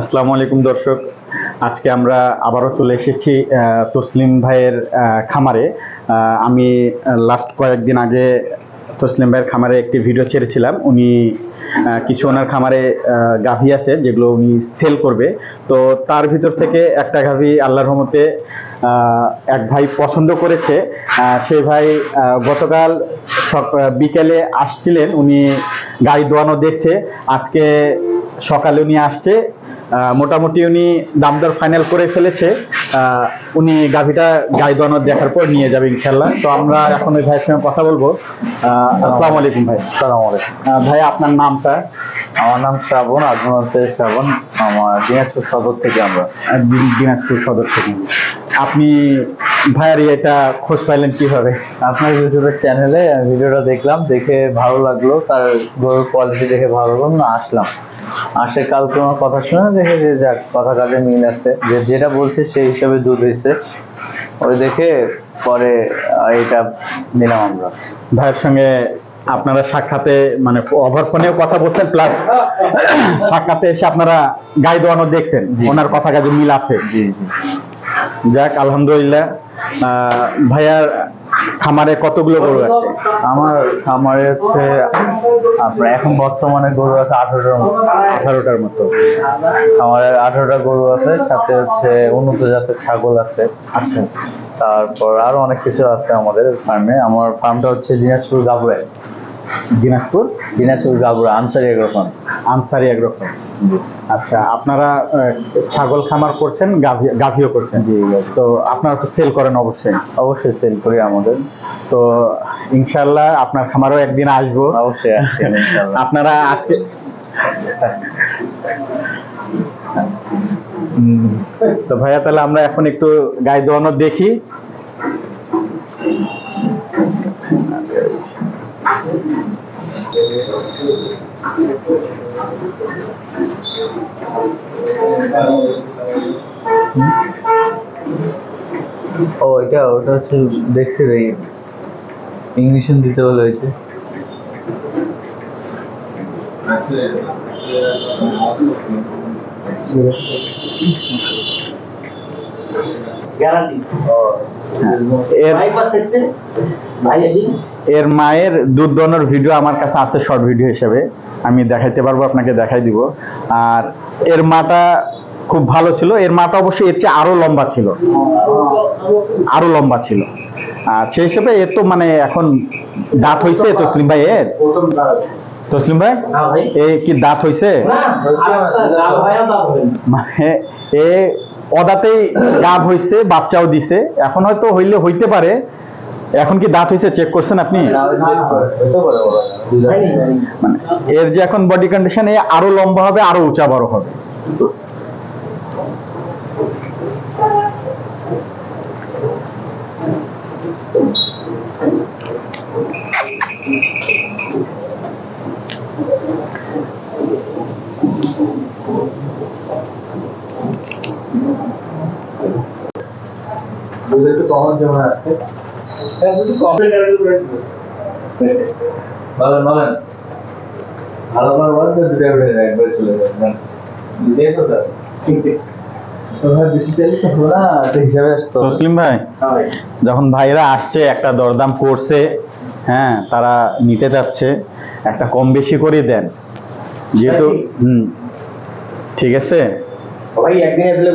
আসসালামু আলাইকুম, দর্শক। আজকে আমরা আবারও চলে এসেছি তসলিম ভাইয়ের খামারে। আমি লাস্ট কয়েকদিন আগে তসলিম ভাইয়ের খামারে একটি ভিডিও ছেড়েছিলাম। উনি কিছু ওনার খামারে গাভী আছে, যেগুলো উনি সেল করবে। তো তার ভিতর থেকে একটা গাভী আল্লাহর রহমতে এক ভাই পছন্দ করেছে। সে ভাই গতকাল বিকেলে আসছিলেন। উনি গাড়ি দোয়ানো দেখছে। আজকে সকালে উনি আসছে। মোটামুটি উনি দামদার ফাইনাল করে ফেলেছে। উনি গাভিটা গাই দোয়ানো দেখার পর নিয়ে যাবে ইনশাল্লাহ তো আমরা এখন ওই ভাইয়ের সঙ্গে কথা বলব। আসসালামু আলাইকুম ভাই। সালাম আলাইকুম। ভাই আপনার নামটা? আমার নাম শ্রাবণ আজমান আছে শ্রাবণ। আমার দিনাজপুর সদর থেকে আমরা। দিনাজপুর সদর থেকে। আপনি ভাইয়ার এটা খোঁজ পাইলেন কীভাবে? আপনার ইউটিউবের চ্যানেলে ভিডিওটা দেখলাম দেখে ভালো লাগল তার গরুর কোয়ালিটি দেখে ভালো লাগল না আসলাম। আসে কাল তোমার কথা শুনে দেখে যে যাক কথা কাজে মিল আছে। যে যেটা বলছে সেই হিসাবে দুধ হয়েছে। ওই দেখে পরে এটা নিলাম আমরা। ভাইয়ের সঙ্গে আপনারা সাক্ষাতে মানে ওভার ফোনেও কথা বলছেন প্লাস সাক্ষাতে এসে আপনারা গাই দোয়ানো দেখছেন। ওনার কথা কাজে মিল আছে। জি জি। যাক আলহামদুলিল্লাহ। ভাইয়ার খামারে কতগুলো গরু আছে? আমার খামারে হচ্ছে আপনার এখন বর্তমানে গরু আছে আঠারোটার মতো। আঠারোটার মতো। খামারে আঠারোটা গরু আছে সাথে হচ্ছে উন্নত জাতের ছাগল আছে। আচ্ছা তারপর আরও অনেক কিছু আছে আমাদের ফার্মে। আমার ফার্মটা হচ্ছে দিনাজপুর গাবুরায় Dinajpur? Dinajpur Gabura Ansari agro farm. Ansari একরকম আচ্ছা আপনারা ছাগল খামার করছেন গাভী- গাভীও করছেন? জি তো আপনারা তো সেল করেন অবশ্যই? অবশ্যই সেল করি আমাদের। তো ইনশাল্লাহ আপনার খামারও একদিন আসব। অবশ্যই আপনারা আজকে তো ভাইয়া তাহলে আমরা এখন একটু গায়ে দোয়ানো দেখি। ও এটা ওটা হচ্ছে দেখছি রে। ইংলিশন দিতে বলে হয়েছে। এর এর মায়ের দুধ দোয়ানোর ভিডিও আমার কাছে আছে শর্ট ভিডিও হিসেবে। আমি দেখাইতে পারব, আপনাকে দেখাই দিব। আর এর মাটা খুব ভালো ছিল। এর মাটা অবশ্যই এর চেয়ে আরও লম্বা ছিল। আরও লম্বা ছিল। আর সেই হিসেবে এর তো মানে এখন দাঁত হইছে, তসলিম ভাই, এর? তসলিম ভাই? এ কি দাঁত হইছে? মানে এ অদাতেই গাব হইছে বাচ্চাও দিছে। এখন হয়তো হইলে হইতে পারে। এখন কি দাঁত হইছে? চেক করছেন আপনি? মানে এর যে এখন বডি কন্ডিশন এ আরও লম্বা হবে আরও উঁচা বড় হবে। একটু যেমন আছে বলেন বলেন। ভালো করে বলেন তো দুটো উঠে একবার চলে যায়। দুটোই তো স্যার। তোমার বেশি চাইলে তো হবে না তো হিসাবে আসতো। তসলিম ভাই যখন ভাইরা আসছে একটা দরদাম করছে হ্যাঁ তারা নিতে যাচ্ছে একটা কম বেশি করে দেন। যেহেতু হুম ঠিক আছে? ভাই একদিন গেলে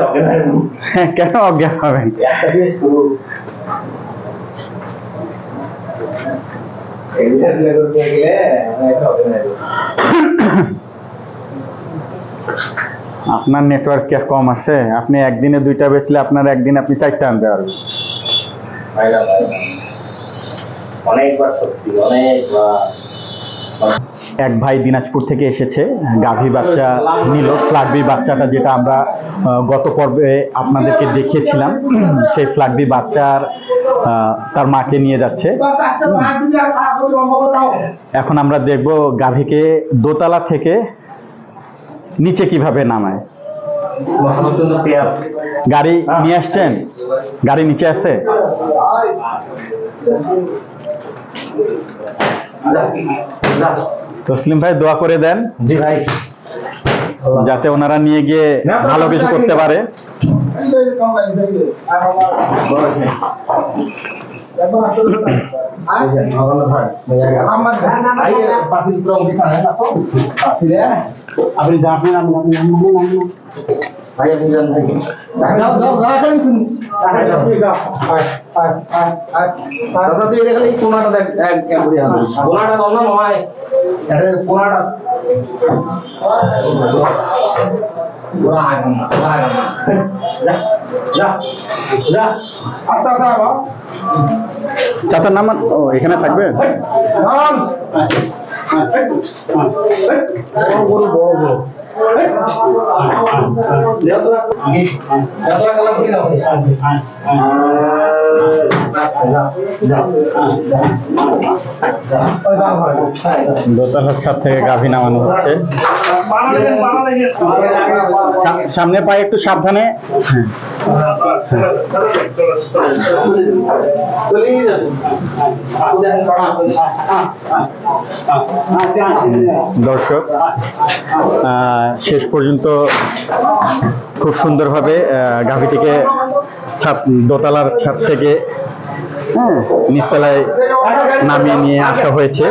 অজ্ঞান হয়ে হ্যাঁ, কেন অজ্ঞান হবেন একটা দিয়ে শুরু এগুলো এগুলো করে নিয়ে গেলে আমি একটা অজ্ঞান হয়ে যাব আপনার নেটওয়ার্ক কি কম আছে আপনি একদিনে দুইটা বেচলে আপনার একদিন আপনি চারটা আনতে পারবেন। অনেকবার করছি, অনেকবার এক ভাই দিনাজপুর থেকে এসেছে। গাভী বাচ্চা নিল। ফ্লাগবি বাচ্চাটা যেটা আমরা গত পর্বে আপনাদেরকে দেখিয়েছিলাম, সেই ফ্লাগবি বাচ্চার তার মাকে নিয়ে যাচ্ছে। এখন আমরা দেখব গাভীকে দোতলা থেকে নিচে কীভাবে নামায়। গাড়ি নিয়ে আসছেন? গাড়ি নিচে আছে? তসলিম ভাই দোয়া করে দেন। জি ভাই। যাতে ওনারা নিয়ে গিয়ে ভালো কিছু করতে পারে। আপনি যাবেন আমি দাদা তুই এখানে এই কোনাটা দেখ এক এটা চাচার নাম ও এখানে থাকবে নাম দোতলার ছাদ থেকে গাভী নামানো হচ্ছে। সামনে পায়ে একটু সাবধানে। দর্শক শেষ পর্যন্ত খুব সুন্দরভাবে গাভীটিকে ছাদ দোতলার ছাদ থেকে হ্যাঁ, নিচতলায় নামিয়ে নিয়ে আসা হয়েছে।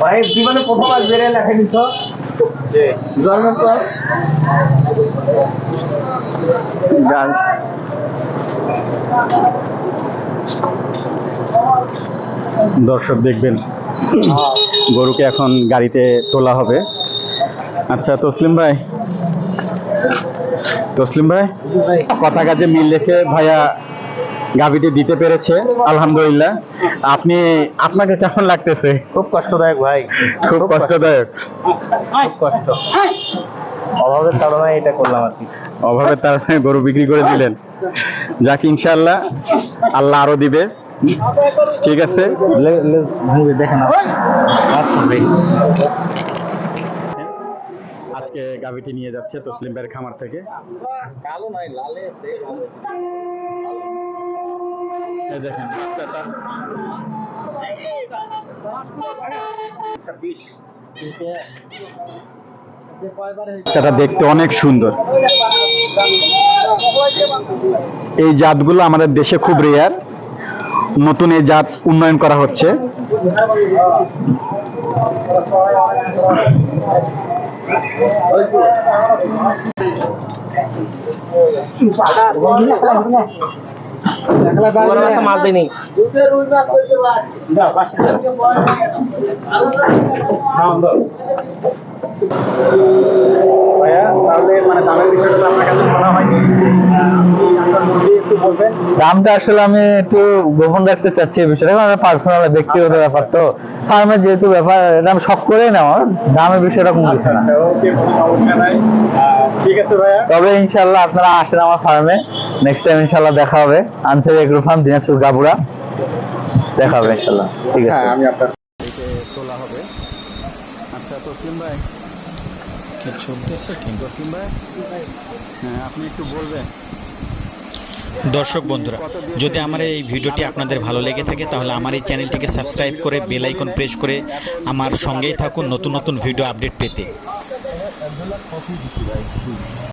ভাই জীবনে প্রথম আজ বেড়ে লেখা দিত জন্মের পর দর্শক দেখবেন গরুকে এখন গাড়িতে তোলা হবে। আচ্ছা তসলিম ভাই তসলিম ভাই কথা কাজে মিল রেখে ভাইয়া গাভিটি দিতে পেরেছে আলহামদুলিল্লাহ। আপনি আপনাকে কেমন লাগতেছে? খুব কষ্টদায়ক ভাই। খুব কষ্টদায়ক। খুব কষ্ট। অভাবের কারণে এটা করলাম আর কি। অভাবে তার গরু বিক্রি করে দিলেন। যাক ইনশাআল্লাহ আল্লাহ আরও দিবে। ঠিক আছে? দেখেন আচ্ছা ভাই। আজকে গাভিটি নিয়ে যাচ্ছে তসলিম ভাইয়ের খামার থেকে। কালো নাই লালে দেখেন বাচ্চাটা। বাচ্চাটা দেখতে অনেক সুন্দর। এই জাতগুলো আমাদের দেশে খুব রেয়ার নতুন এই জাত উন্নয়ন করা হচ্ছে। মাল দেনি ভাইয়া তাহলে মানে দামের বিষয়টা আপনার কাছে শোনা হয়নি। বলবেন? দামটা আসলে আমি একটু গোপন রাখতে চাচ্ছি এই বিষয়টা কারণ পার্সোনাল ব্যক্তিগত ব্যাপার তো। ফার্মের যেহেতু ব্যাপার এটা আমি শখ করে নেওয়ার দামের বিষয়টা কোনো কিছু না। আচ্ছা ওকে কোনো সমস্যা নাই। আহ, ঠিক আছে ভাইয়া। তবে ইনশাল্লাহ আপনারা আসেন আমার ফার্মে। নেক্সট টাইম ইনশাল্লাহ দেখা হবে। আনসারি এগ্রো ফার্ম দিনাজপুর গাবুরা দেখা হবে ইনশাল্লাহ ঠিক আছে। হ্যাঁ আমি আপনার তোলা হবে। আচ্ছা তসলিম ভাই। কি চলতেছে কি? তসলিম ভাই? হ্যাঁ আপনি একটু বলবেন। দর্শক বন্ধুরা, যদি আমার এই ভিডিওটি আপনাদের ভালো লেগে থাকে, তাহলে আমার এই চ্যানেলটিকে সাবস্ক্রাইব করে বেল আইকন প্রেস করে আমার সঙ্গেই থাকুন নতুন নতুন ভিডিও আপডেট পেতে।